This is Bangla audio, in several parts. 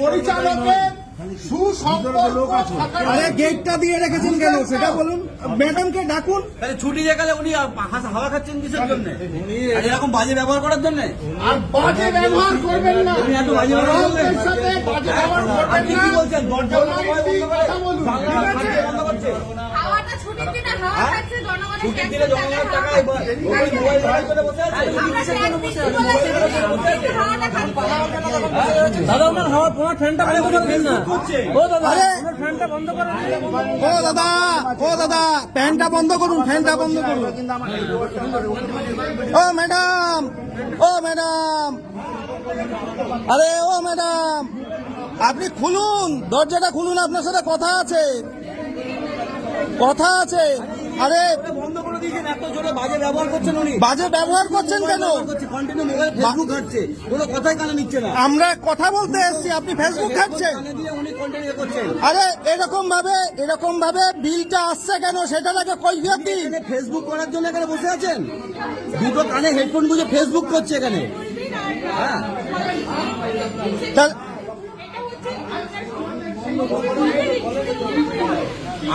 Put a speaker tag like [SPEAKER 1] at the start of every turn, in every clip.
[SPEAKER 1] পরিচালক পরিচালকের
[SPEAKER 2] গেটটা দিয়ে রেখেছেন কেন? সেটা বলুন। ম্যাডামকে ডাকুন।
[SPEAKER 3] ছুটি গেলে উনি হাওয়া খাচ্ছেন কিসের জন্য? এরকম বাজে ব্যবহার করার জন্য?
[SPEAKER 1] আর বাজে ব্যবহার করবেন না।
[SPEAKER 3] এত বাজে ব্যবহার করবেন?
[SPEAKER 1] গ্রাহকদের সাথে বাজে ব্যবহার করবেন
[SPEAKER 3] আপনি
[SPEAKER 1] না।
[SPEAKER 3] বলছেন? দরজা বন্ধ
[SPEAKER 4] ছুটির দিনে জনগণের
[SPEAKER 3] ছুটির
[SPEAKER 4] ট্যাক্সের
[SPEAKER 3] দিনে
[SPEAKER 4] টাকায়
[SPEAKER 3] জনগণের
[SPEAKER 4] হাওয়া
[SPEAKER 3] টাকায়
[SPEAKER 4] খাচ্ছে।
[SPEAKER 3] ওই মোবাইল ভাড়া করে বসে আছে।
[SPEAKER 4] আমরা ট্যাক্স দিচ্ছি বলে হাওয়াটা খাচ্ছে।
[SPEAKER 5] দাদা ওনার হাওয়া তোমার ফ্যানটা বন্ধ করে না। ও দাদা ওনার ফ্যানটা বন্ধ করে
[SPEAKER 2] ও দাদা ও দাদা ফ্যানটা বন্ধ করুন ফ্যানটা বন্ধ করুন। ও ম্যাডাম ও ম্যাডাম। আরে ও ম্যাডাম আপনি খুলুন দরজাটা খুলুন আপনার সাথে কথা আছে। কথা আছে। আরে
[SPEAKER 3] বন্ধ করে দিয়েছেন এত জোরে বাজে ব্যবহার করছেন উনি
[SPEAKER 2] বাজে ব্যবহার করছেন কেন?
[SPEAKER 3] কন্টিনিউ মোবাইল ফেসবুক ঘাটছে কোনো কথাই কানে নিচ্ছে না
[SPEAKER 2] আমরা কথা বলতে এসছি আপনি ফেসবুক ঘাটছেন। আরে এরকম ভাবে এরকম ভাবে বিলটা আসছে কেন? সেটা তাকে কৈফিয়ত দিন।
[SPEAKER 3] ফেসবুক করার জন্য এখানে বসে আছেন দুটো কানে হেডফোন গুঁজে ফেসবুক করছে এখানে হ্যাঁ
[SPEAKER 2] তা-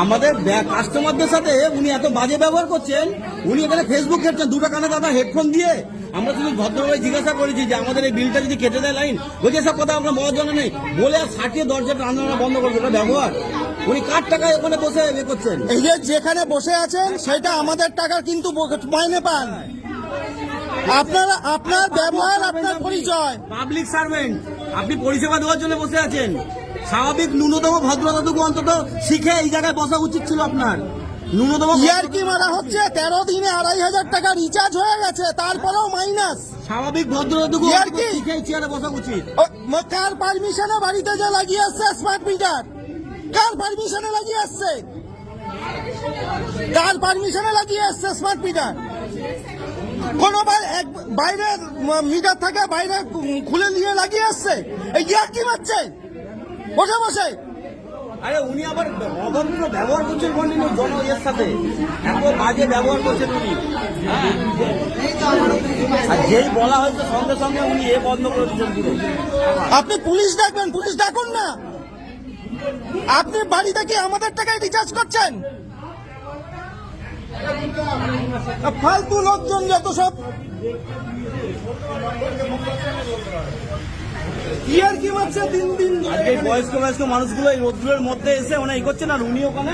[SPEAKER 3] আমাদের কাস্টমারদের সাথে উনি এত বাজে ব্যবহার করছেন উনি এখানে ফেসবুক ঘেটছেন দুটো কানে দাদা হেডফোন দিয়ে। আমরা শুধু ভদ্রভাবে জিজ্ঞাসা করেছি যে আমাদের এই বিলটা যদি কেটে দেয় লাইন বলছে সব কথা আমরা বলার জন্য নেই। বলে আর সাটিয়ে দরজাটা আন্দোলন বন্ধ করবে এটা ব্যবহার। উনি কার টাকায় ওখানে বসে এ করছেন?
[SPEAKER 2] এই যে যেখানে বসে আছেন সেটা আমাদের টাকার কিন্তু মাইনে পান। আপনারা আপনার ব্যবহার আপনার পরিচয়।
[SPEAKER 3] পাবলিক সার্ভেন্ট আপনি পরিষেবা দেওয়ার জন্য বসে আছেন। স্বাভাবিক ন্যূনতম ভদ্রতাটুকু অন্তত শিখে এই জায়গায় বসা উচিত ছিল আপনার। ন্যূনতম
[SPEAKER 2] ইয়ার কি মারা হচ্ছে? তেরো দিনে আড়াই হাজার টাকা রিচার্জ হয়ে গেছে তারপরেও মাইনাস
[SPEAKER 3] স্বাভাবিক ভদ্রতাটুকু
[SPEAKER 2] ইয়ার
[SPEAKER 3] অন্তত
[SPEAKER 2] কি?
[SPEAKER 3] শিখে এই চেয়ারে বসা উচিত।
[SPEAKER 2] কার পারমিশনে বাড়িতে যে লাগিয়ে আসছে স্মার্ট মিটার কার পারমিশনে লাগিয়ে আসছে? কার পারমিশনে লাগিয়ে আসছে স্মার্ট মিটার কোন বাইরে মিটার থাকে বাইরে খুলে নিয়ে লাগিয়ে আসছে। এই ইয়ার কি মারছে? বসে বসে।
[SPEAKER 3] আরে উনি আবার অভদ্র ব্যবহার করছেন বলেন জন এর সাথে। এত বাজে ব্যবহার করছেন উনি। আর যেই বলা হয়েছে সঙ্গে সঙ্গে উনি এ বন্ধ করে দিচ্ছেন পুরো।
[SPEAKER 2] আপনি পুলিশ ডাকবেন পুলিশ ডাকুন না। আপনি বাড়ি থেকে আমাদের টাকায় রিচার্জ করছেন? ফালতু লোকজন যত সব। ইয়ার কি মারছে দিন দিন
[SPEAKER 3] আজকে বয়স্ক বয়স্ক মানুষগুলো এই রোদ্রের মধ্যে এসে ওনা এই করছেন আর উনি ওখানে?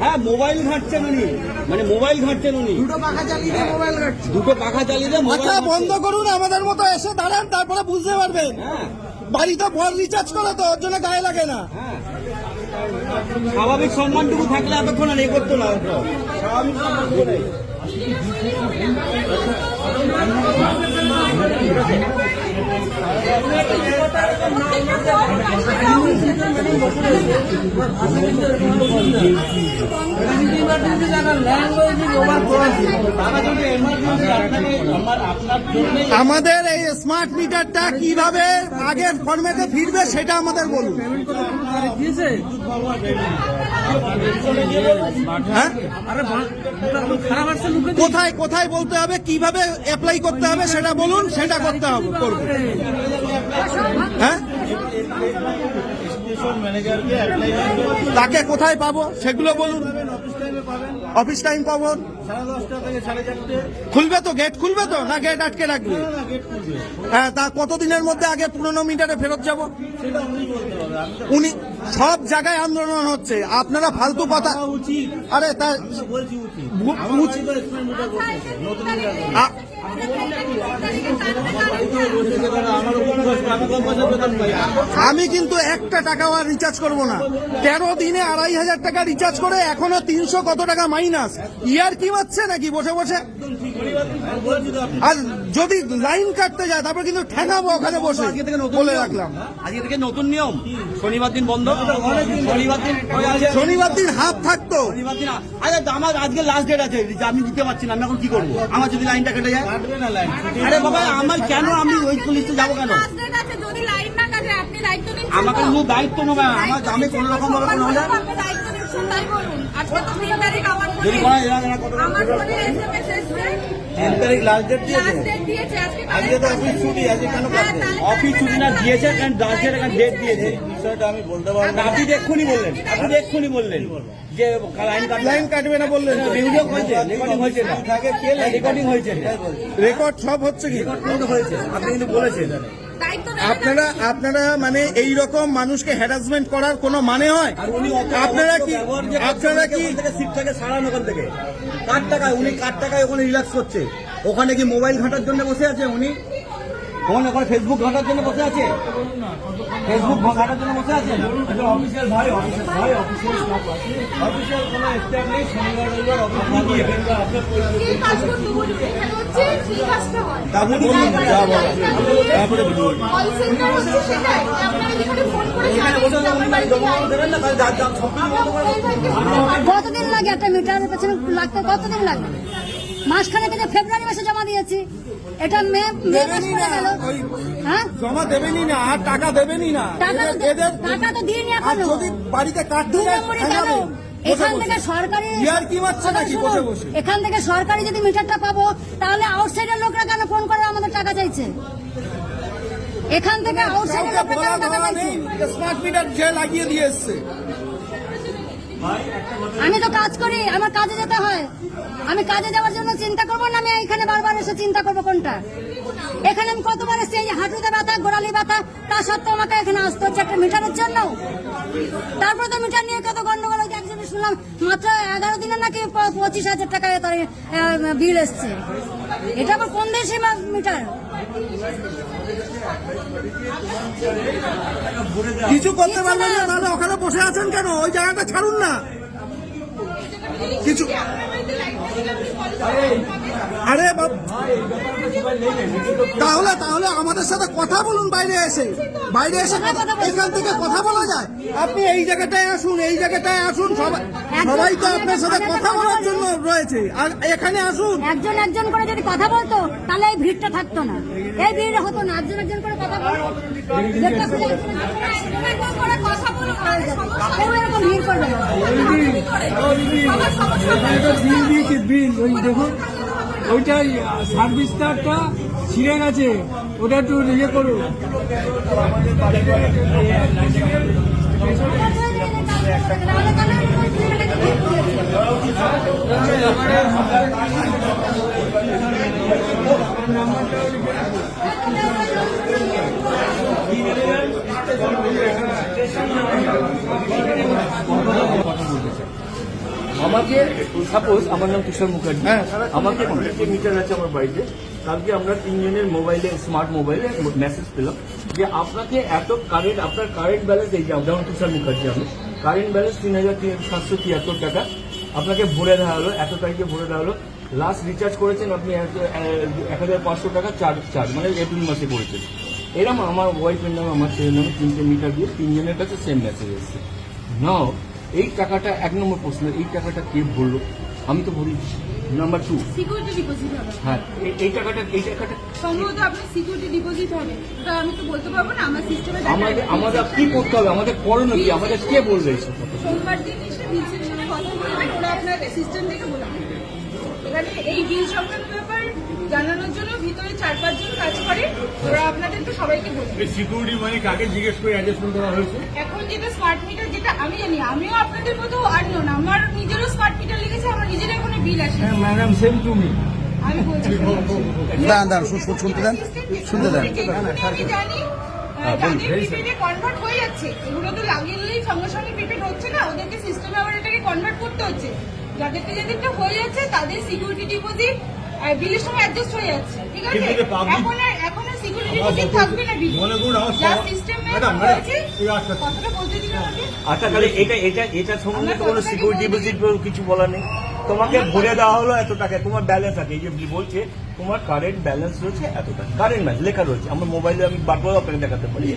[SPEAKER 3] হ্যাঁ মোবাইল ঘাঁটছেন উনি। মানে মোবাইল ঘাঁটছেন উনি। দুটো পাখা চালিয়ে দিয়ে মোবাইল ঘাঁটছেন দুটো পাখা চালিয়ে দিয়ে
[SPEAKER 2] মাথা বন্ধ করুন আমাদের মতো এসে দাঁড়ান তারপরে বুঝতে পারবেন।
[SPEAKER 3] হ্যাঁ।
[SPEAKER 2] বাড়িতে বল রিচার্জ করে তো ওর জন্য গায়ে লাগে না।
[SPEAKER 3] স্বাভাবিক সম্মানটুকু থাকলে এতক্ষণ আর এ করতো না স্বাভাবিক।
[SPEAKER 2] আমাদের এই স্মার্ট মিটারটা কীভাবে আগের ফর্মেটে ফিরবে সেটা আমাদের বলুন হ্যাঁ। কোথায় কোথায় বলতে হবে, কীভাবে অ্যাপ্লাই করতে হবে সেটা বলুন, সেটা করতে হবে, করব হ্যাঁ? তাকে কোথায় পাবো? সেগুলো বলুন। অফিস টাইম পাবো? খুলবে তো গেট খুলবে তো? না গেট আটকে রাখবে? হ্যাঁ তা কতদিনের মধ্যে আগে পুরনো মিটারে ফেরত যাব? উনি সব জায়গায় আন্দোলন হচ্ছে। আপনারা ফালতু কথা আরে তা আমি কিন্তু একটা টাকাও আর রিচার্জ করব না। তেরো দিনে আড়াই হাজার টাকা রিচার্জ করে এখনও তিনশো কত টাকা মাইনাস ইয়ার কি হচ্ছে নাকি? বসে বসে। আর যদি লাইন কাটতে যায় তারপর কিন্তু ঠেকাবো ওখানে বসে।
[SPEAKER 3] আজকে থেকে নতুন
[SPEAKER 2] বলে রাখলাম।
[SPEAKER 3] আজকে থেকে নতুন নিয়ম। শনিবার দিন বন্ধ। শনিবার দিন
[SPEAKER 2] শনিবার দিন হাফ থাকতো।
[SPEAKER 3] শনিবার দিন আরে আমার আজকে লাস্ট ডেট আছে। যে আমি দিতে পারছি না আমি এখন কি করব? আমার যদি লাইনটা কেটে যায়। আরে বাবা আমার কেন আমি ওই লিস্টে যাব কেন?
[SPEAKER 4] Last date আছে, যদি লাইন না কাটে আপনি দায়িত্ব নিচ্ছেন
[SPEAKER 3] আমাকে দায়িত্ব নেবে। আমার আমি কোনো রকম ভাবে কোনো হলে
[SPEAKER 4] আপনি দায়িত্ব নিচ্ছেন তাই বলুন। আজকে তো তিন তারিখ আমার ফোনে
[SPEAKER 3] বলা এরা এরা কত
[SPEAKER 4] আমার ফোনে এসএমএস এসছে।
[SPEAKER 3] তিন তারিখ লাস্ট ডেট দিয়েছে?
[SPEAKER 4] লাস্ট ডেট দিয়েছে আজকে
[SPEAKER 3] আজকে তো অফিস ছুটি আজকে কেন
[SPEAKER 4] হ্যাঁ,
[SPEAKER 3] অফিস ছুটি না দিয়েছে কারণ লাস্ট ডেট এখানে ডেট দিয়েছে?
[SPEAKER 6] বিষয়টা আমি বলতে পারব না।
[SPEAKER 3] আপনি এক্ষুনি বললেন আপনি এক্ষুনি বললেন যে লাইন কাটবে
[SPEAKER 2] লাইন কাটবে না বললেন
[SPEAKER 3] ভিডিও হয়েছে রেকর্ডিং হয়েছে না। রেকর্ডিং হয়েছে
[SPEAKER 2] রেকর্ড সব হচ্ছে কি?
[SPEAKER 3] রেকর্ডিং হয়েছে আপনি কিন্তু বলেছেন।
[SPEAKER 2] আপনারা আপনারা মানে এই রকম মানুষকে হ্যারাসমেন্ট করার কোনো মানে হয়?
[SPEAKER 3] উনি
[SPEAKER 2] আপনারা কি আপনারা কি
[SPEAKER 3] ওখান সিট থেকে সারান ওখান থেকে। কার টাকায় উনি কার টাকায় ওখানে রিল্যাক্স করছে? ওখানে কি মোবাইল ঘাটার জন্য বসে আছে উনি? ওখানে ওখানে ফেসবুক ঘাটার জন্য বসে আছে? ফেসবুক ঘাটার জন্য বসে আছে?
[SPEAKER 1] অফিসিয়াল ভাই অফিসিয়াল ভাই অফিসিয়াল স্টাফ অফিসিয়াল কোনো স্টাফ নেই শনিবার রবিবার অফিস
[SPEAKER 4] এখানে হয়?
[SPEAKER 2] তারপরে
[SPEAKER 3] এখানে
[SPEAKER 5] কতদিন লাগে একটা মিটারের পেছনে লাগতে? কতদিন লাগে মাসখানে ফেব্রুয়ারি মাসে জমা দিয়েছি। এটা মে মে মাস
[SPEAKER 2] দেবেনই
[SPEAKER 5] গেল। হ্যাঁ?
[SPEAKER 2] জমা দেবেনই না আর টাকা দেবেনই না।
[SPEAKER 5] টাকা তো টাকা তো দিইনি
[SPEAKER 2] আর
[SPEAKER 5] এখনও।
[SPEAKER 2] যদি বাড়িতে কাটতে
[SPEAKER 5] দুই
[SPEAKER 2] যায়
[SPEAKER 5] এখান থেকে সরকারি? এখান থেকে সরকারি যদি মিটারটা পাবো তাহলে আউটসাইডের লোকরা কেন ফোন করে আমাদের টাকা চাইছে? এখান থেকে আউটসাইডের লোকরা কেন টাকা চাইছে?
[SPEAKER 2] স্মার্ট মিটার যে লাগিয়ে দিয়ে এসছে।
[SPEAKER 5] আমি তো কাজ করি, আমার কাজে যেতে হয়। আমি কাজে যাওয়ার জন্য চিন্তা করব না, আমি এখানে বারবার এসে চিন্তা করব কোনটা। এখানে আমি কতবার এসেছি, এই হাঁটুতে ব্যথা, গোড়ালি ব্যথা, তা সত্ত্বেও আমাকে এখানে আসতে হচ্ছে একটা মিটারের জন্য। তারপরে তো মিটার নিয়ে কত গন্ডগোল হয়েছে একজনে শুনলাম, মাত্র এগারো দিনে নাকি পঁচিশ হাজার টাকা বিল এসছে। এটা আবার কোন দেশে মিটার?
[SPEAKER 2] কিছু করতে পারবেন না তাহলে ওখানে বসে আছেন কেন? ওই জায়গাটা ছাড়ুন না। কিছু আরে বাপ তাহলে তাহলে আমাদের সাথে কথা বলুন বাইরে এসে বাইরে এসে কথা- এখান থেকে কথা বলা যায় আপনি এই জায়গাটায় আসুন এই জায়গাটায় আসুন সবাই সবাই তো আপনার সাথে কথা বলার জন্য রয়েছে আর এখানে আসুন
[SPEAKER 5] একজন একজন করে যদি কথা বলতো তাহলে এই ভিড়টা থাকতো না এই ভিড় হতো না একজন একজন করে কথা বলতো
[SPEAKER 4] কথা
[SPEAKER 5] এরকম ভিড় করবে না
[SPEAKER 1] বিল দিয়েছে বিল ওই দেখুন ওইটাই সার্ভিস তারটা ছিঁড়ে গেছে। ওটা একটু ইয়ে করুন
[SPEAKER 7] আমাকে সাপোজ আমার নাম কিশোর মুখার্জি। আমাকে তিনটে মিটার আছে আমার বাড়িতে। কালকে আমরা তিনজনের মোবাইলে স্মার্ট মোবাইলে মেসেজ পেলাম যে আপনাকে এত কারেন্ট আপনার কারেন্ট ব্যালেন্স এই যেমন কিশোর মুখার্জি আমি। কারেন্ট ব্যালেন্স তিন হাজার সাতশো তিয়াত্তর টাকা। আপনাকে ভরে দেওয়া হলো এত তারিখে ভরে দেওয়া হলো। লাস্ট রিচার্জ করেছেন আপনি এক- হাজার পাঁচশো টাকা চার্জ চার্জ মানে এপ্রিল মাসে করেছেন। এরকম আমার ওয়াইফের নামে আমার ছেলের নামে তিনটে মিটার দিয়ে তিনজনের কাছে সেম মেসেজ এসেছে। নাও এই টাকাটা এক নম্বর প্রশ্ন এই টাকাটা কে ভরল? আমি তো ভরি। নাম্বার টু
[SPEAKER 4] সিকিউরিটি ডিপোজিট হবে।
[SPEAKER 7] হ্যাঁ এই- টাকাটা এই টাকাটা
[SPEAKER 4] সম্ভবত আপনার সিকিউরিটি ডিপোজিট হবে। তো আমি তো বলতে পারব না আমার সিস্টেমে
[SPEAKER 7] আমাদের আমাদের কি করতে হবে? আমাদের করণীয় কি? আমাদের কে বলবে?
[SPEAKER 4] সোমবার দিন এসে বিল সেকশনে কথা বলবেন ওরা আপনার সিস্টেম থেকে বলে দেবে। এখানে এই বিল সংক্রান্ত ব্যাপার জানানোর জন্য ভিতরে চার পাঁচজন কাজ করে। ওরা আপনাদেরকে সবাইকে বলবে।
[SPEAKER 1] সিকিউরিটি মানে কাকে জিজ্ঞেস করে অ্যাডজাস্টমেন্ট করা হয়েছে।
[SPEAKER 4] এখন যেটা স্মার্ট মিটার যেটা আমি জানি আমিও আপনাদের মতো আনলো না আমার নিজেরও স্মার্ট মিটার লেগেছে আমার নিজের এখনও বিল আসে
[SPEAKER 1] হ্যাঁ ম্যাডাম সেম টু মি
[SPEAKER 4] আমি বলছি
[SPEAKER 2] দাঁড়ান, দাঁড়ান, শুনতে দেন, শুনতে দেন।
[SPEAKER 4] আমি জানি কনভার্ট হয়ে যাচ্ছে এগুলো তো লাগিয়ে দিলেই সঙ্গে সঙ্গে প্রিপেড হচ্ছে না ওদেরকে সিস্টেমে আবার এটাকে কনভার্ট করতে হচ্ছে। যাদেরটা যাদেরটা হয়ে যাচ্ছে তাদের সিকিউরিটি ডিপোজিট বিলের সময় অ্যাডজাস্ট হয়ে যাচ্ছে। ঠিক আছে? এখন আর এখন আর সিকিউরিটি ডিপোজিট থাকবে না বিল
[SPEAKER 1] মনে
[SPEAKER 4] যা সিস্টেমে
[SPEAKER 1] আচ্ছা।
[SPEAKER 4] কথাটা বলতে দিন আমাকে।
[SPEAKER 7] আচ্ছা তাহলে এটা এটা এটা সম্বন্ধে তো কোনো সিকিউরিটি ডিপোজিট কিছু বলার নেই। তোমাকে ভরে দেওয়া হলো এত টাকা তোমার ব্যালেন্স আছে এই যে বলছে তোমার কারেন্ট ব্যালেন্স রয়েছে এত টাকা। কারেন্ট ব্যালেন্স লেখা রয়েছে। আমার মোবাইলে আমি বারবার আপনাকে দেখাতে পারি।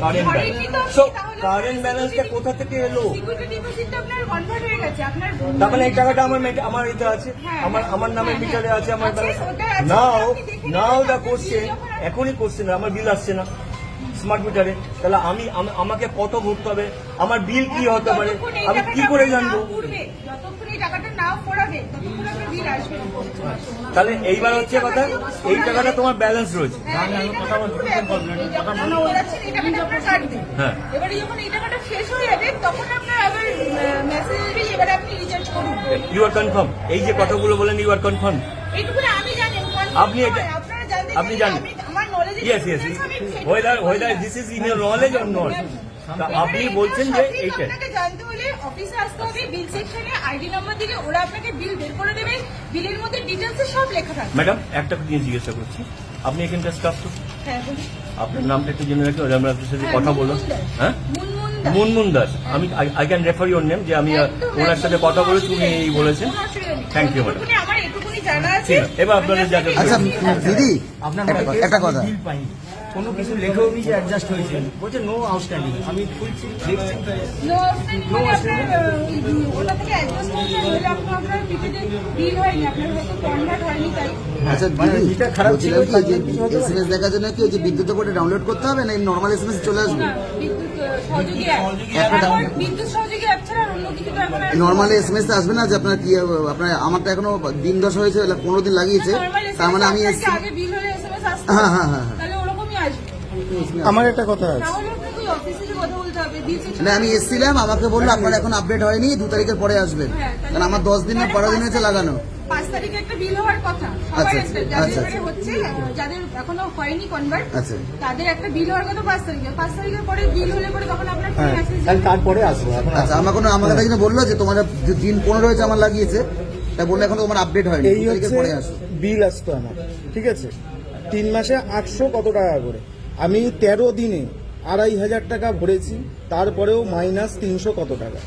[SPEAKER 7] কারেন্ট ব্যালেন্স সো কারেন্ট ব্যালেন্সটা কোথা থেকে এলো?
[SPEAKER 4] হয়ে
[SPEAKER 7] তার মানে এই টাকাটা আমার আমার এতে আছে।
[SPEAKER 4] হ্যাঁ,
[SPEAKER 7] আমার
[SPEAKER 4] হ্যাঁ,
[SPEAKER 7] আমার নামে
[SPEAKER 4] হ্যাঁ,
[SPEAKER 7] মিটারে আছে আমার
[SPEAKER 4] আছে,
[SPEAKER 7] balance now now the question. এখনই কোশ্চেন আমার বিল আসছে না। স্মার্ট মিটারে তাহলে আমি আমাকে কত ভরতে হবে? আমার বিল কি হতে পারে? আমি কি করে জানব?
[SPEAKER 4] পড়াবে বিল আসবে
[SPEAKER 7] তাহলে এইবার হচ্ছে কথা এই টাকাটা তোমার ব্যালেন্স রয়েছে
[SPEAKER 4] হ্যাঁ, এই টাকাটা উঠবে এখন। এই যখন আপনি পড়াচ্ছেন, এই টাকাটা আপনার কাটবে।
[SPEAKER 7] হ্যাঁ।
[SPEAKER 4] এবারে যখন এই টাকাটা শেষ হয়ে যাবে তখন আপনার আবার মেসেজ আসবে এবারে আপনি রিচার্জ করুন
[SPEAKER 7] ইউ আর কনফার্ম এই যে কথাগুলো বলেন ইউ আর কনফার্ম
[SPEAKER 4] এইটুকু আমি জানি
[SPEAKER 7] আপনি এটা- আপনি জানেন। Yes yes whether whether this is in your knowledge or not আপনি বলছেন যে এইটা।
[SPEAKER 4] আপনাকে জানতে হলে অফিসে আসতে হবে বিল সেকশনে আইডি নাম্বার দিলে ওরা আপনাকে বিল বের করে দেবে বিলের মধ্যে ডিটেলসে সব লেখা থাকে
[SPEAKER 7] ম্যাডাম একটা জিনিস জিজ্ঞাসা করছি। আপনি এখানকার স্টাফ তো?
[SPEAKER 4] হ্যাঁ
[SPEAKER 7] আপনার নামটা একটু জেনে রাখি ওরা আমরা আপনার সাথে
[SPEAKER 4] হ্যাঁ,
[SPEAKER 7] কথা বলো হ্যাঁ?
[SPEAKER 4] মুনমুন দাস।
[SPEAKER 7] আমি I can refer your name যে আমি ওনার সাথে কথা বলেছি উনি এই বলেছেন। থ্যাংক ইউ ম্যাডাম এবার যা-
[SPEAKER 3] আচ্ছা দিদি
[SPEAKER 8] আপনার
[SPEAKER 3] একটা- কথা
[SPEAKER 8] কোনো কিছু লেখেও নি যে অ্যাডজাস্ট হয়েছে। বলছে নো আউটস্ট্যান্ডিং আমি খুলছি দেখছি।
[SPEAKER 4] মানে আপনার, ওটা থেকে adjust হয়েছে, নইলে আপনার আপনার পিপিতে হয়নি, আপনার হয়তো convert হয়নি তাই।
[SPEAKER 3] আচ্ছা
[SPEAKER 8] মানে খারাপ ছিল,
[SPEAKER 3] যে? এসএমএস দেখার জন্য কি ওই যে বিদ্যুৎ ডাউনলোড করতে হবে না নর্মাল এসএমএস চলে আসবে?
[SPEAKER 4] তো
[SPEAKER 3] আসবে না যে আপনার কি আপনার আমার তো এখনও দিন দশ হয়েছে পনেরো দিন লাগিয়েছে। তার মানে আমি
[SPEAKER 4] আসতো।
[SPEAKER 3] হ্যাঁ, হ্যাঁ, হ্যাঁ, হ্যাঁ।
[SPEAKER 4] তাহলে ওরকমই আসবে।
[SPEAKER 2] আমার একটা কথা আছে।
[SPEAKER 3] মানে আমি এসছিলাম আমাকে বলল আপনার এখন আপডেট হয়নি দু তারিখের পরে আসবেন
[SPEAKER 4] হ্যাঁ,
[SPEAKER 3] কারণ আমার দশ দিন না বারো দিন হয়েছে লাগানো।
[SPEAKER 4] পাঁচ তারিখে একটা বিল হওয়ার কথা।
[SPEAKER 3] আচ্ছা, আচ্ছা, আচ্ছা।
[SPEAKER 4] এবারে হচ্ছে যাদের এখনও হয়নি কনভার্ট
[SPEAKER 3] আচ্ছা।
[SPEAKER 4] তাদের একটা বিল হওয়ার কথা পাঁচ তারিখে। পাঁচ তারিখের পরে বিল হলে পরে তখন আপনার
[SPEAKER 8] হ্যাঁ তারপরে আসব
[SPEAKER 3] আচ্ছা আমার কোনো আমার কাছে কিন্তু বলল যে তোমার যে দিন পনেরো হয়েছে আমার লাগিয়েছে তা বলল এখন তোমার আপডেট হয়নি
[SPEAKER 2] এই হচ্ছে বিল আসতো আমার ঠিক আছে? তিন মাসে আটশো কত টাকা করে? আমি তেরো দিনে আড়াই হাজার টাকা ভরেছি তারপরেও মাইনাস তিনশো কত টাকা।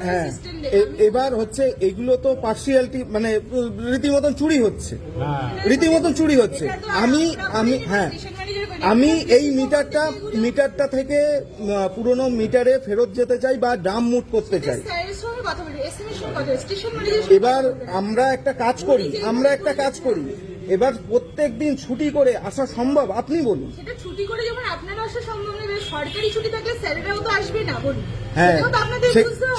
[SPEAKER 2] হ্যাঁ এ- এবার হচ্ছে এগুলো তো পার্সিয়ালিটি মানে রীতিমতন চুরি হচ্ছে। রীতিমতন চুরি হচ্ছে। আমি আমি হ্যাঁ আমি এই মিটারটা মিটারটা থেকে পুরনো মিটারে ফেরত যেতে চাই বা ডাম মুট করতে চাই।
[SPEAKER 4] ম্যানেজার
[SPEAKER 2] এবার আমরা একটা কাজ করি আমরা একটা কাজ করি। এবার প্রত্যেক দিন ছুটি করে আসা সম্ভব? আপনি বলুন।
[SPEAKER 4] সেটা ছুটি করে যখন আপনারা আসা সম্ভব সরকারি ছুটি থাকলে স্যারেরাও তো আসবে না বলুন।
[SPEAKER 2] হ্যাঁ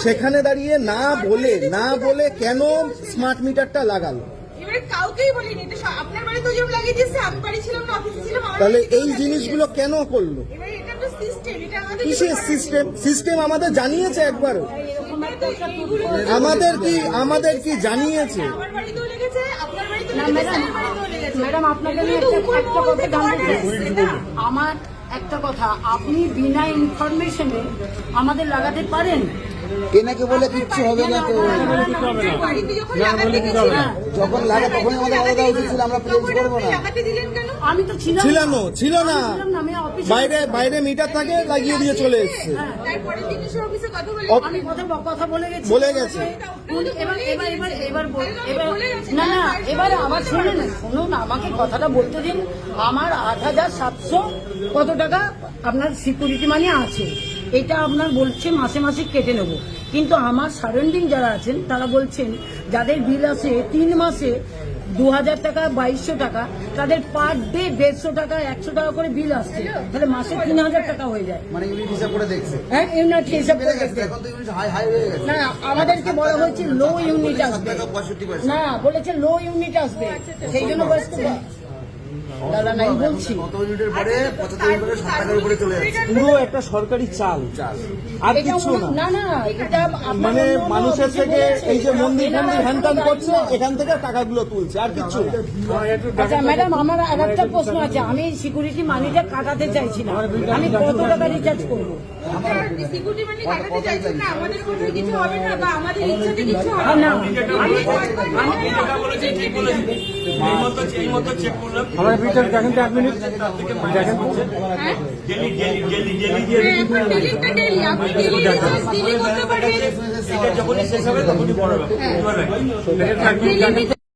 [SPEAKER 2] সেখানে দাঁড়িয়ে না বলে না বলে কেন স্মার্ট মিটারটা লাগালো? তাহলে এই জিনিসগুলো কেন করল?
[SPEAKER 4] সিস্টেম
[SPEAKER 2] কিসের সিস্টেম সিস্টেম আমাদের জানিয়েছে একবারও আমাদের কি আমাদের কি জানিয়েছে?
[SPEAKER 9] ম্যাডাম, আপনাকে একটা কথা জানতে? আমার একটা কথা আপনি বিনা ইনফরমেশনে আমাদের লাগাতে পারেন?
[SPEAKER 3] এনাকে বলে কিচ্ছু হবে না তো
[SPEAKER 4] যখন
[SPEAKER 3] লাগে তখন আমাদের আলাদা উচিত ছিল আমরা প্লেস
[SPEAKER 4] তখন
[SPEAKER 3] করব না
[SPEAKER 9] আমি তো ছিলাম
[SPEAKER 2] ছিল না ছিল না
[SPEAKER 9] আমি ছিলাম না, আমি অফিসে
[SPEAKER 2] বাইরে বাইরে মিটার থাকে লাগিয়ে দিয়ে চলে এসছে
[SPEAKER 4] বলে
[SPEAKER 2] অফ-
[SPEAKER 9] আমি কথা কথা বলে গেছি
[SPEAKER 2] বলে গেছে।
[SPEAKER 9] এবার এবার এবার এবার বল-
[SPEAKER 4] তাহলে
[SPEAKER 9] এবার
[SPEAKER 4] বলে গেছে,
[SPEAKER 9] না না এবার
[SPEAKER 4] বলে
[SPEAKER 9] শুনুন শুনুন আমাকে কথাটা বলতে দিন আমার আট হাজার সাতশো কত টাকা আপনার সিকিউরিটি মানি আছে এটা আপনার বলছে মাসে মাসে কেটে নেব। কিন্তু আমার সারেন্ডিং যারা আছেন তারা বলছেন যাদের বিল আছে তিন মাসে দু হাজার টাকা বাইশশো টাকা তাদের পার ডে দেড়শো টাকা একশো টাকা করে বিল আসছে। তাহলে মাসে তিন হাজার টাকা হয়ে যায়।
[SPEAKER 3] মানে ইউনিট হিসাব করে দেখছে।
[SPEAKER 9] হ্যাঁ ইউনিট হিসাব করে
[SPEAKER 3] গেছে
[SPEAKER 9] দেখতে।
[SPEAKER 3] এখন তো ইউনিট হাই হাই হয়ে গেছে।
[SPEAKER 9] না আমাদেরকে বলা হয়েছে লো ইউনিট আসবে। না বলেছে লো ইউনিট আসবে। সেই জন্য দাদা নাই বলছি।
[SPEAKER 3] কত ইউনিটের পরে পঁচাত্তর ইউনিট ষাট টাকার উপরে চলে যাচ্ছে।
[SPEAKER 2] পুরো একটা সরকারি চাল। আর কিছু না।
[SPEAKER 9] না না এটা
[SPEAKER 2] মানে
[SPEAKER 9] অন্য অন্য
[SPEAKER 2] মানুষের থেকে এই যে মন্দির
[SPEAKER 9] এটা
[SPEAKER 2] হ্যান করছে এখান থেকে টাকাগুলো তুলছে আর কিছু
[SPEAKER 9] আচ্ছা ম্যাডাম আমার আর একটা প্রশ্ন আছে। আমি সিকিউরিটি মানিটা কাটাতে চাইছি না আমি কত টাকা রিচার্জ করব?
[SPEAKER 4] সিকিউরিটি মানি কাটাতে চাইছেন না আমাদের কোনো কিছু হবে না বা আমাদের ইচ্ছাতে কিছু হবে না।
[SPEAKER 9] না। আমি
[SPEAKER 7] আমি যেটা বলেছি ঠিক বলেছি। এই মতো এই মতো চেক করলাম
[SPEAKER 5] আমার দেখেন তো এক মিনিট। দেখেন।
[SPEAKER 7] যখনই শেষ হবে তখনই
[SPEAKER 4] হ্যাঁ। ডেলি